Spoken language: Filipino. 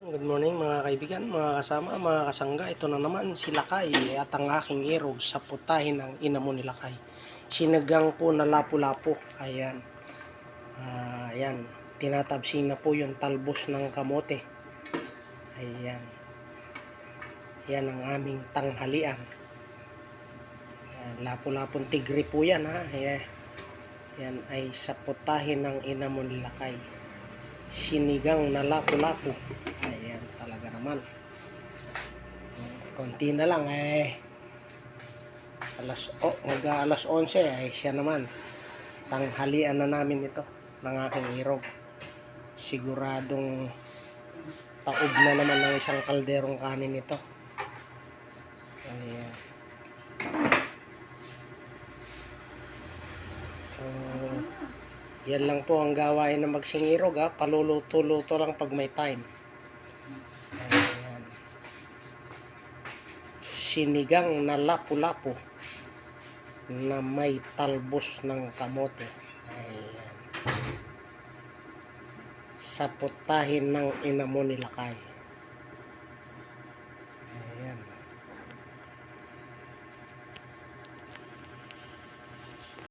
Good morning mga kaibigan, mga kasama, mga kasangga. Ito na naman si Lakay at ang aking irog sa putahin ng ina mo ni Lakay. Sinagang po na lapu-lapu. Ayan. Ah, ayan. Tinatabsin na po yung talbos ng kamote. Ayan. Yan ang aming tanghalian. Ayan, Lapu-lapong tigre po yan ha. Ayan. Yan ay sa putahin ng ina mo ni Lakay sinigang na lapu-lapu. Naman. Konti na lang eh. Alas, oh, mag alas 11 ay siya naman. Tanghalian na namin ito ng aking irog. Siguradong taob na naman ng isang kalderong kanin ito. Ayan. So, yan lang po ang gawain ng magsingirog ha. Paluluto-luto lang pag may time. Sinigang na lapu-lapu na may talbos ng kamote. Ayan. Sa putahin ng ina mo ni Lakay.